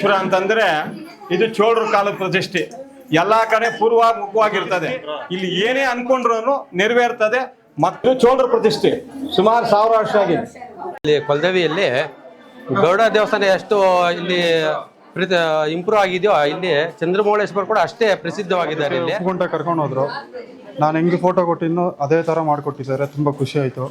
ಈಶ್ವರ ಅಂತಂದ್ರೆ ಇದು ಚೋಳರ ಕಾಲದ ಪ್ರತಿಷ್ಠೆ. ಎಲ್ಲಾ ಕಡೆ ಪೂರ್ವ ಮುಖವಾಗಿರ್ತದೆ. ಇಲ್ಲಿ ಏನೇ ಅನ್ಕೊಂಡ್ರು ನೆರವೇರ್ತದೆ. ಮತ್ತು ಚೋಳರ ಪ್ರತಿಷ್ಠೆ. ಸುಮಾರು ಸಾವಿರ ವರ್ಷ ಆಗಿದೆ. ಇಲ್ಲಿ ಕೊಲದೇವಿಯಲ್ಲಿ ಗೌಡ ದೇವಸ್ಥಾನ ಎಷ್ಟು ಇಲ್ಲಿ ಇಂಪ್ರೂವ್ ಆಗಿದೆಯೋ ಇಲ್ಲಿ ಚಂದ್ರಮೌಳೇಶ್ವರ ಕೂಡ ಅಷ್ಟೇ ಪ್ರಸಿದ್ಧವಾಗಿದ್ದಾರೆ ಇಲ್ಲಿ. ಗುಂಟ ಕರ್ಕೊಂಡು ಹೋದ್ರು. ನಾನು ಹೆಂಗೆ ಫೋಟೋ ಕೊಟ್ಟಿನೋ ಅದೇ ಥರ ಮಾಡಿಕೊಟ್ಟಿದ್ದಾರೆ. ತುಂಬ ಖುಷಿ ಆಯಿತು.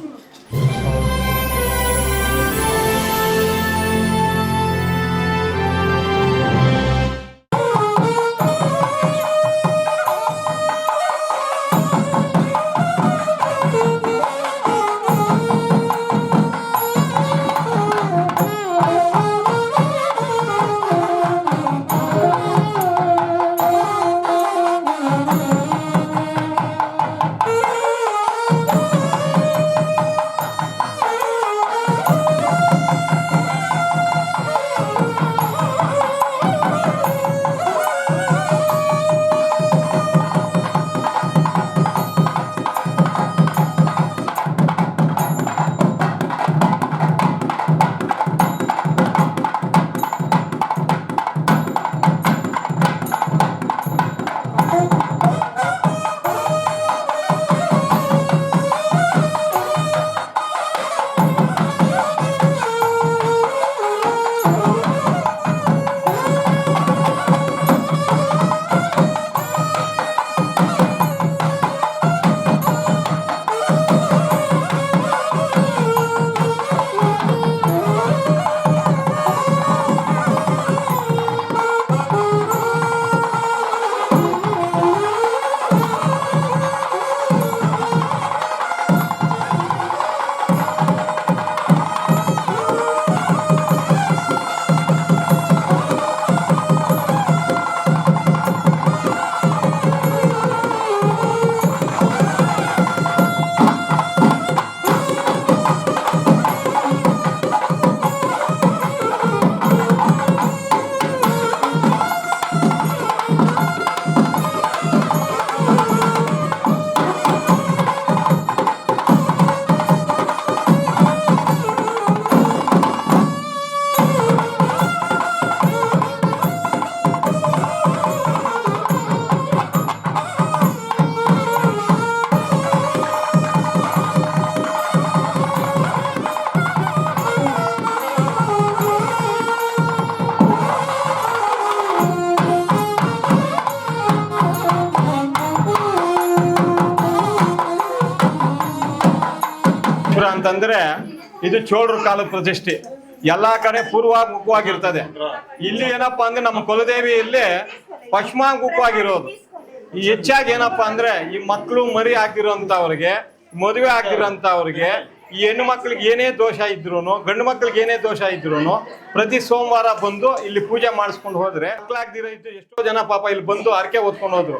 ಅಂತಂದ್ರೆ ಇದು ಚೋಳರ ಕಾಲದ ಪ್ರತಿಷ್ಠೆ. ಎಲ್ಲಾ ಕಡೆ ಪೂರ್ವ ಮುಖವಾಗಿರ್ತದೆ ಇಲ್ಲಿ ಏನಪ್ಪಾ ಅಂದ್ರೆ ನಮ್ಮ ಕುಲದೇವಿಯಲ್ಲಿ ಪಶ್ಚಿಮಾಮುಖವಾಗಿರೋದು ಈ ಹೆಚ್ಚಾಗಿ ಏನಪ್ಪಾ ಅಂದ್ರೆ ಈ ಮಕ್ಕಳು ಮರಿ ಆಗಿರೋಂಥವ್ರಿಗೆ ಮದುವೆ ಆಗಿರೋಂಥವ್ರಿಗೆ ಈ ಹೆಣ್ಣು ಮಕ್ಳಿಗೆ ಏನೇ ದೋಷ ಇದ್ರು ಗಂಡು ಮಕ್ಳಿಗೆ ಏನೇ ದೋಷ ಇದ್ರು ಪ್ರತಿ ಸೋಮವಾರ ಬಂದು ಇಲ್ಲಿ ಪೂಜೆ ಮಾಡಿಸ್ಕೊಂಡು ಹೋದ್ರೆ ಮಕ್ಕಳಾಗ್ದಿರೋ ಇದ್ದು ಎಷ್ಟೋ ಜನ ಪಾಪ ಇಲ್ಲಿ ಬಂದು ಹರಕೆ ಓದ್ಕೊಂಡು ಹೋದ್ರು.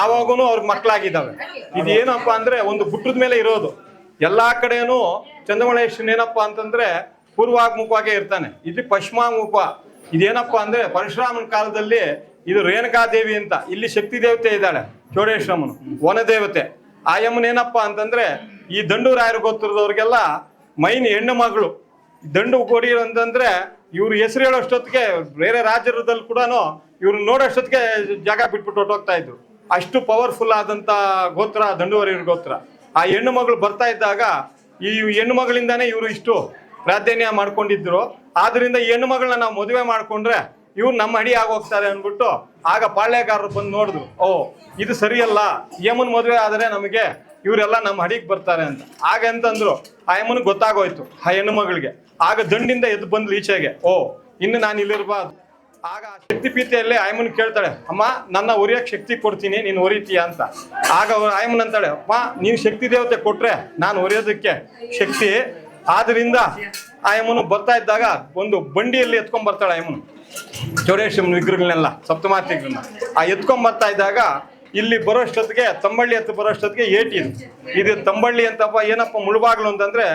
ಆವಾಗೂ ಅವ್ರಿಗೆ ಮಕ್ಳಾಗಿದ್ದಾವೆ. ಇದು ಏನಪ್ಪಾ ಅಂದ್ರೆ ಒಂದು ಗುಟ್ಟದ ಮೇಲೆ ಇರೋದು. ಎಲ್ಲಾ ಕಡೆನೂ ಚಂದ್ರಮಳೇಶ್ವರನ್ ಏನಪ್ಪ ಅಂತಂದ್ರೆ ಪೂರ್ವಾಭಿಮುಖವಾಗೇ ಇರ್ತಾನೆ. ಇಲ್ಲಿ ಪಶ್ಚಿಮಾಮುಖ ಇದೇನಪ್ಪ ಅಂದ್ರೆ ಪರಶುರಾಮನ ಕಾಲದಲ್ಲಿ ಇದು ರೇಣುಕಾದೇವಿ ಅಂತ. ಇಲ್ಲಿ ಶಕ್ತಿ ದೇವತೆ ಇದ್ದಾಳೆ, ಚೋಡೇಶ್ವರಮ್ಮನು, ವನದೇವತೆ. ಯಮ್ಮನ ಏನಪ್ಪಾ ಅಂತಂದ್ರೆ ಈ ದಂಡೂರಾಯರು ಗೊತ್ತಿರೋದವ್ರಿಗೆಲ್ಲ ಮೈನ್ ಹೆಣ್ಣು ಮಗಳು. ದಂಡು ಕೊಡಿ ಅಂತಂದ್ರೆ ಇವ್ರು ಹೆಸರು ಹೇಳೋಷ್ಟೊತ್ತಿಗೆ ಬೇರೆ ರಾಜ್ಯದಲ್ಲಿ ಕೂಡ ಇವ್ರು ನೋಡೋಷ್ಟೊತ್ತಿಗೆ ಜಾಗ ಬಿಟ್ಬಿಟ್ಟು ಹೊಟ್ಟೋಗ್ತಾ ಇದ್ರು. ಅಷ್ಟು ಪವರ್ಫುಲ್ ಆದಂತ ಗೋತ್ರ ದಂಡುವರಿಯರ ಗೋತ್ರ. ಆ ಹೆಣ್ಣು ಮಗಳು ಬರ್ತಾ ಇದ್ದಾಗ ಈ ಹೆಣ್ಣು ಮಗಳಿಂದಾನೇ ಇವರು ಇಷ್ಟು ಪ್ರಾಧಾನ್ಯ ಮಾಡ್ಕೊಂಡಿದ್ರು. ಆದ್ರಿಂದ ಹೆಣ್ಣು ಮಗಳನ್ನ ನಾವು ಮದುವೆ ಮಾಡ್ಕೊಂಡ್ರೆ ಇವ್ರು ನಮ್ಮ ಅಡಿ ಆಗೋಗ್ತಾರೆ ಅಂದ್ಬಿಟ್ಟು ಆಗ ಪಾಳ್ಯಗಾರರು ಬಂದು ನೋಡಿದ್ರು, ಓ, ಇದು ಸರಿಯಲ್ಲ, ಯಮನ್ ಮದುವೆ ಆದರೆ ನಮಗೆ ಇವರೆಲ್ಲ ನಮ್ಮ ಹಡಿಗೆ ಬರ್ತಾರೆ ಅಂತ. ಆಗ ಅಂತಂದ್ರು ಆ ಯಮನ್ ಗೊತ್ತಾಗೋಯ್ತು, ಆ ಹೆಣ್ಣು ಮಗಳಿಗೆ. ಆಗ ದಂಡಿಂದ ಎದ್ದು ಬಂದ್ಲು ಈಚೆಗೆ, ಓ, ಇನ್ನು ನಾನು ಇಲ್ಲಿರ್ಬಾರ್ದು. ಆಗ ಶಕ್ತಿಪೀಠೆಯಲ್ಲಿ ಆಯಮ್ಮನ್ ಕೇಳ್ತಾಳೆ, ಅಮ್ಮ, ನನ್ನ ಒರಿಯಕ್ಕೆ ಶಕ್ತಿ ಕೊಡ್ತೀನಿ, ನೀನು ಒರಿತೀಯ ಅಂತ. ಆಗ ಆಯಮ್ಮನ್ ಅಂತಾಳೆ, ಅಮ್ಮ, ನೀನು ಶಕ್ತಿ ದೇವತೆ ಕೊಟ್ರೆ ನಾನು ಒರೆಯೋದಕ್ಕೆ ಶಕ್ತಿ. ಆದ್ರಿಂದ ಆಯಮ್ಮನು ಬರ್ತಾ ಇದ್ದಾಗ ಒಂದು ಬಂಡಿಯಲ್ಲಿ ಎತ್ಕೊಂಡ್ ಬರ್ತಾಳೆ ಆಯಮ್ಮನು. ಚೌಡೇಶ್ವರನ ವಿಗ್ರಹಗಳನ್ನೆಲ್ಲ, ಸಪ್ತಮಾತಿಗಳನ್ನ. ಆ ಎತ್ಕೊಂಡ್ ಬರ್ತಾ ಇದ್ದಾಗ ಇಲ್ಲಿ ಬರೋಷ್ಟೊತ್ತಿಗೆ ತಂಬಳ್ಳಿ ಹತ್ತು ಬರೋಷ್ಟೊತ್ತಿಗೆ ಏಟಿ ಇದು. ಇದು ತಂಬಳ್ಳಿ ಅಂತಪ್ಪ, ಏನಪ್ಪ ಮುಳುಬಾಗ್ಲು ಅಂತಂದ್ರೆ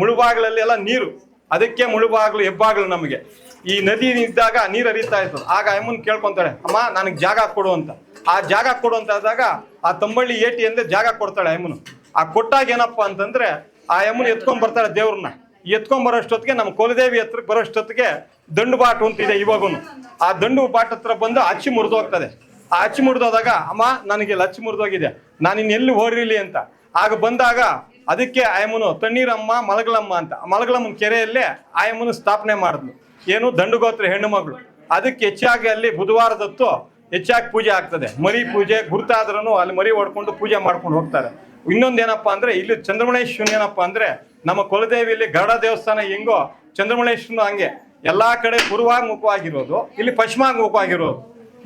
ಮುಳುಬಾಗ್ಲಲ್ಲಿ ಎಲ್ಲ ನೀರು. ಅದಕ್ಕೆ ಮುಳುಬಾಗ್ಲು, ಹೆಬ್ಬಾಗ್ಲು ನಮಗೆ. ಈ ನದಿ ಇದ್ದಾಗ ನೀರು ಹರಿತಾ ಇತ್ತು. ಆಗ ಅಮ್ಮನ್ ಕೇಳ್ಕೊಂತಾಳೆ, ಅಮ್ಮ, ನನಗೆ ಜಾಗ ಕೊಡು ಅಂತ. ಆ ಜಾಗ ಕೊಡು ಅಂತ ಆದಾಗ ಆ ತಂಬಳ್ಳಿ ಏಟಿ ಅಂದ್ರೆ ಜಾಗ ಕೊಡ್ತಾಳೆ ಅಮ್ಮನು. ಆ ಕೊಟ್ಟಾಗ ಏನಪ್ಪ ಅಂತಂದ್ರೆ ಆ ಅಮ್ಮನ ಎತ್ಕೊಂಡ್ ಬರ್ತಾಳೆ ದೇವ್ರನ್ನ. ಎತ್ಕೊಂಬರೋಷ್ಟೊತ್ತಿಗೆ ನಮ್ಮ ಕುಲದೇವಿ ಹತ್ರ ಬರೋಷ್ಟೊತ್ತಿಗೆ ದಂಡು ಬಾಟು ಅಂತಿದೆ ಇವಾಗೂ ಆ ದಂಡು ಬಾಟ್ ಹತ್ರ ಬಂದು ಅಚ್ಚಿ ಮುರಿದೋಗ್ತದೆ ಆ ಅಚ್ಚಿ ಮುರಿದೋದಾಗ ಅಮ್ಮ, ನನಗೆ ಅಚ್ಚಿ ಮುರಿದೋಗಿದೆ ನಾನು ಇನ್ನೆಲ್ಲಿ ಓಡಿರಲಿ ಅಂತ. ಆಗ ಬಂದಾಗ ಅದಕ್ಕೆ ಆಯಮ್ಮನು ತಣ್ಣೀರಮ್ಮ, ಮಲಗಲಮ್ಮ ಅಂತ. ಆ ಮಲಗಲಮ್ಮನ ಕೆರೆಯಲ್ಲೇ ಆಯಮ್ಮನು ಸ್ಥಾಪನೆ ಮಾಡಿದ್ಲು. ಏನು ದಂಡುಗೋತ್ರ ಹೆಣ್ಣು ಮಗಳು ಅದಕ್ಕೆ ಹೆಚ್ಚಾಗಿ ಅಲ್ಲಿ ಬುಧವಾರದತ್ತು ಹೆಚ್ಚಾಗಿ ಪೂಜೆ ಆಗ್ತದೆ. ಮರಿ ಪೂಜೆ ಗುರುತಾದ್ರೂ ಅಲ್ಲಿ ಮರಿ ಹೊಡ್ಕೊಂಡು ಪೂಜೆ ಮಾಡ್ಕೊಂಡು ಹೋಗ್ತಾರೆ. ಇನ್ನೊಂದು ಏನಪ್ಪಾ ಅಂದ್ರೆ ಇಲ್ಲಿ ಚಂದ್ರಮಣೇಶ್ವರನ್ ಏನಪ್ಪಾ ಅಂದ್ರೆ ನಮ್ಮ ಕುಲದೇವಿಯಲ್ಲಿ ಗರುಡ ದೇವಸ್ಥಾನ ಹೆಂಗೋ ಚಂದ್ರಮಣೇಶ್ವರನು ಹಂಗೆ. ಎಲ್ಲಾ ಕಡೆ ಮುಖವಾಗಿರೋದು ಇಲ್ಲಿ ಪಶ್ಚಿಮಾಗ್ ಮುಖವಾಗಿರೋದು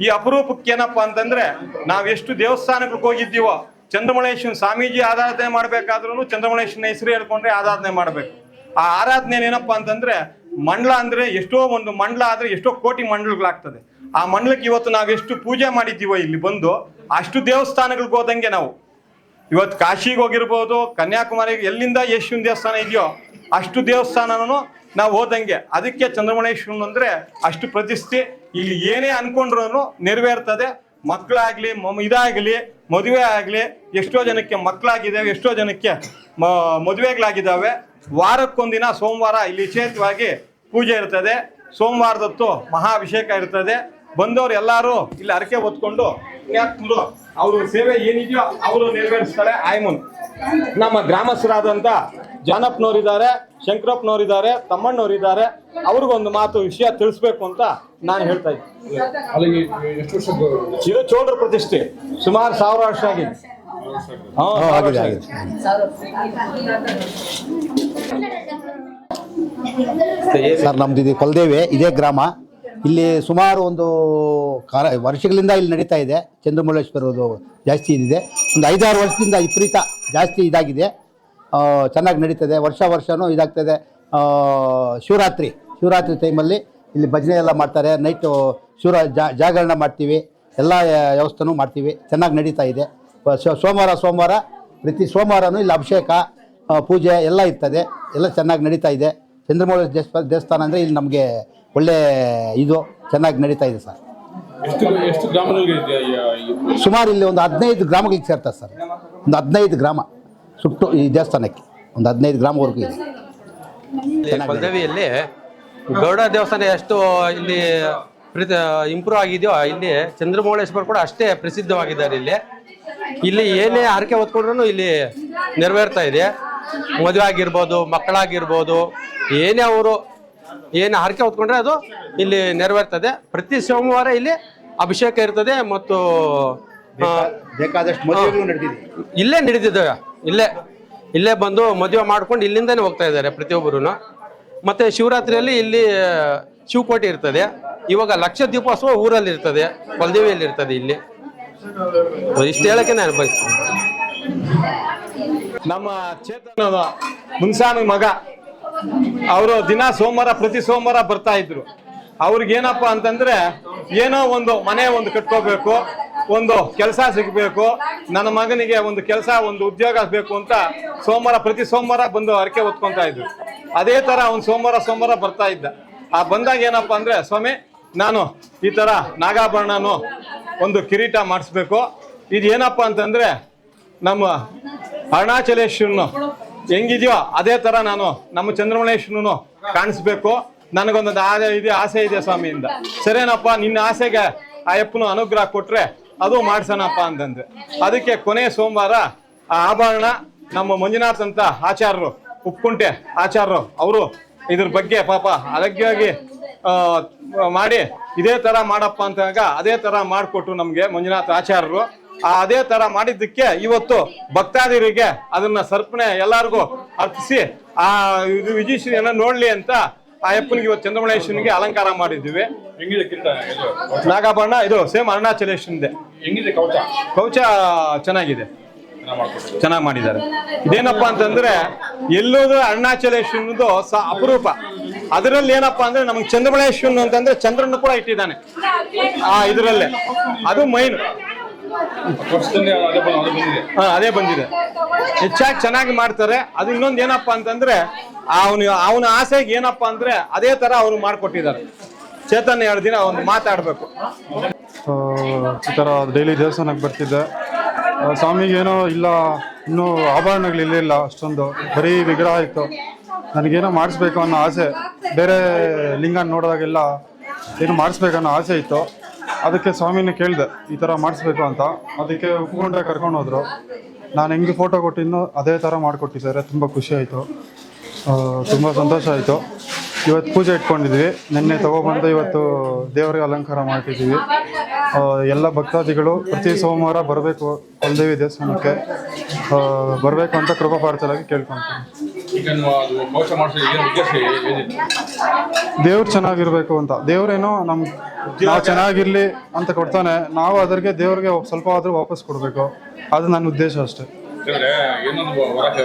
ಈ ಅಪರೂಪಕ್ಕೆ ಏನಪ್ಪಾ ಅಂತಂದ್ರೆ ನಾವ್ ಎಷ್ಟು ದೇವಸ್ಥಾನಗಳಿಗೆ ಹೋಗಿದ್ದೀವೋ ಚಂದ್ರಮಣೇಶ್ವರ ಸ್ವಾಮೀಜಿ ಆರಾಧನೆ ಮಾಡ್ಬೇಕಾದ್ರೂ ಚಂದ್ರಮಣೇಶ್ವರನ ಹೆಸರು ಹೇಳ್ಕೊಂಡ್ರೆ ಆರಾಧನೆ ಮಾಡ್ಬೇಕು. ಆ ಆರಾಧನೆ ಏನಪ್ಪಾ ಅಂತಂದ್ರೆ ಮಂಡಲ ಅಂದ್ರೆ ಎಷ್ಟೋ ಒಂದು ಮಂಡಲ ಆದರೆ ಎಷ್ಟೋ ಕೋಟಿ ಮಂಡಲಗಳಾಗ್ತದೆ. ಆ ಮಂಡಲಕ್ಕೆ ಇವತ್ತು ನಾವು ಎಷ್ಟು ಪೂಜೆ ಮಾಡಿದ್ದೀವೋ ಇಲ್ಲಿ ಬಂದು, ಅಷ್ಟು ದೇವಸ್ಥಾನಗಳಿಗೆ ಹೋದಂಗೆ ನಾವು. ಇವತ್ತು ಕಾಶಿಗೆ ಹೋಗಿರ್ಬೋದು, ಕನ್ಯಾಕುಮಾರಿಗೆ, ಎಲ್ಲಿಂದ ಯಶುವಿನ ದೇವಸ್ಥಾನ ಇದೆಯೋ ಅಷ್ಟು ದೇವಸ್ಥಾನನೂ ನಾವು ಹೋದಂಗೆ. ಅದಕ್ಕೆ ಚಂದ್ರಮಣೇಶ್ವರನ್ ಅಂದರೆ ಅಷ್ಟು ಪ್ರತಿಷ್ಠೆ. ಇಲ್ಲಿ ಏನೇ ಅನ್ಕೊಂಡ್ರೂ ನೆರವೇರ್ತದೆ. ಮಕ್ಕಳಾಗ್ಲಿ, ಮ, ಇದಾಗಲಿ, ಮದುವೆ ಆಗಲಿ, ಎಷ್ಟೋ ಜನಕ್ಕೆ ಮಕ್ಕಳಾಗಿದ್ದಾವೆ, ಎಷ್ಟೋ ಜನಕ್ಕೆ ಮದುವೆಗಳಾಗಿದ್ದಾವೆ. ವಾರಕ್ಕೊಂದಿನ ಸೋಮವಾರ ಇಲ್ಲಿ ವಿಶೇಷವಾಗಿ ಪೂಜೆ ಇರ್ತದೆ ಸೋಮವಾರದತ್ತು ಮಹಾಭಿಷೇಕ ಇರ್ತದೆ. ಬಂದವರು ಎಲ್ಲರೂ ಇಲ್ಲಿ ಅರಕೆ ಹೊತ್ಕೊಂಡು ಅವ್ರ ಸೇವೆ ಏನಿದೆಯೋ ಅವರು ನೆರವೇರಿಸ್ತಾರೆ. ಆಯ್ಮನ್. ನಮ್ಮ ಗ್ರಾಮಸ್ಥರಾದಂತ ಜಾನಪ್ಪನವರಿದ್ದಾರೆ ಶಂಕರಪ್ಪನವರಿದ್ದಾರೆ ತಮ್ಮಣ್ಣವರಿದ್ದಾರೆ. ಅವ್ರಿಗೊಂದು ಮಾತು ವಿಷಯ ತಿಳಿಸ್ಬೇಕು ಅಂತ ನಾನು ಹೇಳ್ತಾ ಇದ್ದೀನಿ. ಇದು ಚೋಳರ ಪ್ರತಿಷ್ಠೆ. ಸುಮಾರು ಸಾವಿರ ವರ್ಷ ಆಗಿದೆ. ಹಾ, ಆಗಿದೆ ವರ್ಷ ಆಗಿದೆ. ಸರ್ ನಮ್ದು ಇದು ಕೊಲ್ದೇವೆ, ಇದೇ ಗ್ರಾಮ. ಇಲ್ಲಿ ಸುಮಾರು ಒಂದು ಕಾಲ, ವರ್ಷಗಳಿಂದ ಇಲ್ಲಿ ನಡೀತಾ ಇದೆ. ಚಂದ್ರಮೌಳೇಶ್ವರದು ಜಾಸ್ತಿ ಇದಿದೆ. ಒಂದು ಐದಾರು ವರ್ಷದಿಂದ ವಿಪರೀತ ಜಾಸ್ತಿ ಇದಾಗಿದೆ. ಚೆನ್ನಾಗಿ ನಡೀತದೆ. ವರ್ಷ ವರ್ಷವೂ ಇದಾಗ್ತದೆ. ಶಿವರಾತ್ರಿ ಶಿವರಾತ್ರಿ ಟೈಮಲ್ಲಿ ಇಲ್ಲಿ ಭಜನೆ ಎಲ್ಲ ಮಾಡ್ತಾರೆ. ನೈಟು ಶಿವರ ಜಾಗರಣ ಮಾಡ್ತೀವಿ. ಎಲ್ಲ ವ್ಯವಸ್ಥೆನೂ ಮಾಡ್ತೀವಿ. ಚೆನ್ನಾಗಿ ನಡೀತಾ ಇದೆ. ಸೋಮವಾರ ಸೋಮವಾರ, ಪ್ರತಿ ಸೋಮವಾರನೂ ಇಲ್ಲಿ ಅಭಿಷೇಕ ಪೂಜೆ ಎಲ್ಲ ಇರ್ತದೆ. ಎಲ್ಲ ಚೆನ್ನಾಗಿ ನಡೀತಾ ಇದೆ. ಚಂದ್ರಮೌಳಿ ದೇವಸ್ಥಾನ ದೇವಸ್ಥಾನ ಅಂದರೆ ಇಲ್ಲಿ ನಮಗೆ ಒಳ್ಳೆ ಇದು ಚೆನ್ನಾಗಿ ನಡೀತಾ ಇದೆ ಸರ್. ಎಷ್ಟು ಎಷ್ಟು ಗ್ರಾಮಗಳಿಗೆ ಇದೆಯಾ ಈ- ಈ- ಸುಮಾರು ಇಲ್ಲಿ ಒಂದು ಹದಿನೈದು ಗ್ರಾಮಗಳಿಗೆ ಸೇರ್ತಾರೆ ಸರ್. ಒಂದು ಹದಿನೈದು ಗ್ರಾಮ ಸುಟ್ಟು ಈ ದೇವಸ್ಥಾನಕ್ಕೆ. ಒಂದು ಹದಿನೈದು ಗ್ರಾಮವರೆಗೂ ಇದೆ. ಕೊಲ್ದೇವಿಯಲ್ಲಿ ಗೌಡ ದೇವಸ್ಥಾನ ಎಷ್ಟು ಇಲ್ಲಿ ಇಂಪ್ರೂವ್ ಆಗಿದೆಯೋ ಇಲ್ಲಿ ಚಂದ್ರಮೌಳೇಶ್ವರ ಕೂಡ ಅಷ್ಟೇ ಪ್ರಸಿದ್ಧವಾಗಿದ್ದಾರೆ ಇಲ್ಲಿ. ಇಲ್ಲಿ ಏನೇ ಹರಕೆ ಹೊತ್ಕೊಂಡ್ರು ಇಲ್ಲಿ ನೆರವೇರ್ತಾ ಇದೆ. ಮದುವೆ ಆಗಿರ್ಬೋದು ಮಕ್ಕಳಾಗಿರ್ಬೋದು ಏನೇ ಅವರು ಏನು ಹರಕೆ ಹೊತ್ಕೊಂಡ್ರೆ ಅದು ಇಲ್ಲಿ ನೆರವೇರ್ತದೆ. ಪ್ರತಿ ಸೋಮವಾರ ಇಲ್ಲಿ ಅಭಿಷೇಕ ಇರ್ತದೆ ಮತ್ತು ಬೇಕಾದಷ್ಟು ಮದುವೆಗಳು ನಡೆದಿದೆ. ಇಲ್ಲೇ ನಡೆದಿದ್ದಾವೆ ಇಲ್ಲೇ ಇಲ್ಲೇ ಬಂದು ಮದುವೆ ಮಾಡ್ಕೊಂಡು ಇಲ್ಲಿಂದನೇ ಹೋಗ್ತಾ ಇದ್ದಾರೆ ಪ್ರತಿಯೊಬ್ಬರು ಮತ್ತೆ ಶಿವರಾತ್ರಿಯಲ್ಲಿ ಇಲ್ಲಿ ಶಿವಕೋಟೆ ಇರ್ತದೆ. ಇವಾಗ ಲಕ್ಷ ದೀಪೋತ್ಸವ ಊರಲ್ಲಿ ಇರ್ತದೆ ಕೊಲ್ದೇವಿಯಲ್ಲಿ ಇರ್ತದೆ ಇಲ್ಲಿ. ಇಷ್ಟು ಹೇಳಕ್ಕೆ ನಾನು ಬಯಸ್ತೀನಿ. ನಮ್ಮ ಚೇತನದ ಮುನ್ಸಾನ ಮಗ, ಅವರು ದಿನ ಸೋಮವಾರ, ಪ್ರತಿ ಸೋಮವಾರ ಬರ್ತಾ ಇದ್ರು. ಅವ್ರಿಗೇನಪ್ಪ ಅಂತಂದ್ರೆ, ಏನೋ ಒಂದು ಮನೆ ಒಂದು ಕಟ್ಕೋಬೇಕು, ಒಂದು ಕೆಲಸ ಸಿಗಬೇಕು, ನನ್ನ ಮಗನಿಗೆ ಒಂದು ಕೆಲಸ, ಒಂದು ಉದ್ಯೋಗ ಬೇಕು ಅಂತ ಸೋಮವಾರ, ಪ್ರತಿ ಸೋಮವಾರ ಬಂದು ಹರಕೆ ಹೊತ್ಕೊಂತ ಇದ್ರು. ಅದೇ ತರ ಅವ್ನು ಸೋಮವಾರ ಸೋಮವಾರ ಬರ್ತಾ ಇದ್ದ. ಆ ಬಂದಾಗ ಏನಪ್ಪ ಅಂದ್ರೆ, ಸ್ವಾಮಿ, ನಾನು ಈ ತರ ನಾಗಾಭರಣನು ಒಂದು ಕಿರೀಟ ಮಾಡಿಸ್ಬೇಕು. ಇದು ಏನಪ್ಪ ಅಂತಂದ್ರೆ, ನಮ್ಮ ಅರುಣಾಚಲೇಶ್ವರನು. ಹೆಂಗಿದೆಯೋ ಅದೇ ತರ ನಾನು ನಮ್ಮ ಚಂದ್ರಮಣೇಶ್ವರನು ಕಾಣಿಸ್ಬೇಕು. ನನಗೊಂದೊಂದು ಆಸೆ ಇದೆ ಆಸೆ ಇದೆ ಸ್ವಾಮಿಯಿಂದ. ಸರೇನಪ್ಪ, ನಿನ್ನ ಆಸೆಗೆ ಆ ಅಪ್ಪನು ಅನುಗ್ರಹ ಕೊಟ್ರೆ ಅದು ಮಾಡ್ಸೋಣಪ್ಪ ಅಂತಂದ್ರೆ ಅದಕ್ಕೆ ಕೊನೆ ಸೋಮವಾರ ಆ ಆಭರಣ ನಮ್ಮ ಮಂಜುನಾಥ್ ಅಂತ ಆಚಾರ್ಯರು ಉಪ್ಪುಂಟೆ ಆಚಾರ್ಯರು, ಅವರು ಇದ್ರ ಬಗ್ಗೆ ಪಾಪ ಅಲಗ್ಯವಾಗಿ ಮಾಡಿ ಇದೇ ತರ ಮಾಡಪ್ಪ ಅಂತಾಗ ಅದೇ ತರ ಮಾಡಿಕೊಟ್ರು ನಮ್ಗೆ ಮಂಜುನಾಥ್ ಆಚಾರ್ಯರು. ಅದೇ ತರ ಮಾಡಿದ್ದಕ್ಕೆ ಇವತ್ತು ಭಕ್ತಾದಿರಿಗೆ ಅದನ್ನ ಸರ್ಪಣೆ ಎಲ್ಲಾರ್ಗೂ ಅರ್ಪಿಸಿ ಆ ಇದು ವಿಜಯಶ್ರೀಯನ್ನ ನೋಡ್ಲಿ ಅಂತ ಆ ಅಪ್ಪನಿಗೆ ಇವತ್ತು ಚಂದ್ರಮಣೇಶ್ವರನಿಗೆ ಅಲಂಕಾರ ಮಾಡಿದ್ವಿ? ನಾಗಾಭರಣ ಇದು ಸೇಮ್ ಅರುಣಾಚಲೇಶ್ವರನಿದೆ. ಕೌಚ ಚೆನ್ನಾಗಿದೆ. ಚೆನ್ನಾಗ್ ಮಾಡಿದ್ದಾರೆ. ಇದೇನಪ್ಪ ಅಂತಂದ್ರೆ ಎಲ್ಲೋದು ಅರುಣಾಚಲೇಶ್ವರನದು ಸ ಅಪರೂಪ. ಅದರಲ್ಲಿ ಏನಪ್ಪಾ ಅಂದ್ರೆ ನಮ್ಗೆ ಚಂದ್ರಮಳೇಶ್ವರನ್ ಅಂತಂದ್ರೆ ಚಂದ್ರನ ಕೂಡ ಇಟ್ಟಿದ್ದಾನೆ. ಆ ಇದರಲ್ಲೇ. ಅದು ಮೈನ್ ಹಾ ಅದೇ ಬಂದಿದೆ. ಹೆಚ್ಚಾಗಿ ಚೆನ್ನಾಗಿ ಮಾಡ್ತಾರೆ. ಅದು ಇನ್ನೊಂದು ಏನಪ್ಪಾ ಅಂತಂದ್ರೆ ಅವನು ಅವನ ಆಸೆಗೆ ಏನಪ್ಪಾ ಅಂದ್ರೆ ಅದೇ ತರ ಅವ್ರು ಮಾಡಿಕೊಟ್ಟಿದ್ದಾರೆ. ಚೇತನ್ ಎರಡು ದಿನ ಒಂದು ಮಾತಾಡ್ಬೇಕು. ಈ ಥರ ಡೈಲಿ ದೇವಸ್ಥಾನಕ್ಕೆ ಬರ್ತಿದ್ದೆ. ಸ್ವಾಮಿಗೆ ಏನೋ ಇಲ್ಲ ಇನ್ನೂ ಆಭರಣಗಳು ಇರಲಿಲ್ಲ ಅಷ್ಟೊಂದು. ಬರೀ ವಿಗ್ರಹ ಇತ್ತು. ನನಗೇನೋ ಮಾಡಿಸ್ಬೇಕು ಅನ್ನೋ ಆಸೆ. ಬೇರೆ ಲಿಂಗ ನೋಡಿದಾಗೆಲ್ಲ ಏನು ಮಾಡಿಸ್ಬೇಕನ್ನೋ ಆಸೆ ಇತ್ತು. ಅದಕ್ಕೆ ಸ್ವಾಮಿನ ಕೇಳಿದೆ, ಈ ಥರ ಮಾಡಿಸ್ಬೇಕು ಅಂತ. ಅದಕ್ಕೆ ಒಪ್ಕೊಂಡ್ರೆ ಕರ್ಕೊಂಡು ಹೋದ್ರು. ನಾನು ಹೆಂಗೆ ಫೋಟೋ ಕೊಟ್ಟಿದ್ನೋ ಅದೇ ಥರ ಮಾಡಿಕೊಟ್ಟಿದ್ದಾರೆ ತುಂಬ ಖುಷಿ ಆಯಿತು. ತುಂಬ ಸಂತೋಷ ಆಯಿತು. ಇವತ್ತು ಪೂಜೆ ಇಟ್ಕೊಂಡಿದ್ವಿ. ನಿನ್ನೆ ತೊಗೊಬಂದು ಇವತ್ತು ದೇವರಿಗೆ ಅಲಂಕಾರ ಮಾಡ್ತಿದ್ದೀವಿ. ಎಲ್ಲ ಭಕ್ತಾದಿಗಳು ಪ್ರತಿ ಸೋಮವಾರ ಬರಬೇಕು. ಕುಲದೇವಿ ದೇವಸ್ಥಾನಕ್ಕೆ ಬರಬೇಕು ಅಂತ ಕೃಪಾ ಪಾರ್ಥಲಾಗಿ ಕೇಳ್ಕೊಂತೀನಿ. ಈಗ ನೀವು ಅದು ಕವಚ ಮಾಡಿಸಿ ಏನು ಉದ್ದೇಶ ಏನಿತ್ತು ದೇವ್ರು ಚೆನ್ನಾಗಿರ್ಬೇಕು ಅಂತ. ದೇವ್ರೇನೋ ನಮ್ ನಾವು ಚೆನ್ನಾಗಿರ್ಲಿ ಅಂತ ಕೊಡ್ತಾನೆ. ನಾವು ಅದ್ರಿಗೆ ದೇವ್ರಿಗೆ ಸ್ವಲ್ಪ ಆದ್ರೂ ವಾಪಸ್ ಕೊಡಬೇಕು. ಅದು ನನ್ನ ಉದ್ದೇಶ ಅಷ್ಟೇ. ಯಾಕಂದ್ರೆ ಏನೊಂದು ಹೊರಗೆ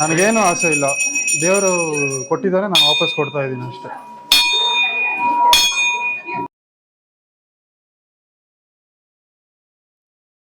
ನನಗೇನು ಆಸೆ ಇಲ್ಲ. ದೇವರು ಕೊಟ್ಟಿದ್ದಾರೆ ನಾನು ವಾಪಸ್ ಕೊಡ್ತಾ ಇದ್ದೀನಿ ಅಷ್ಟೇ.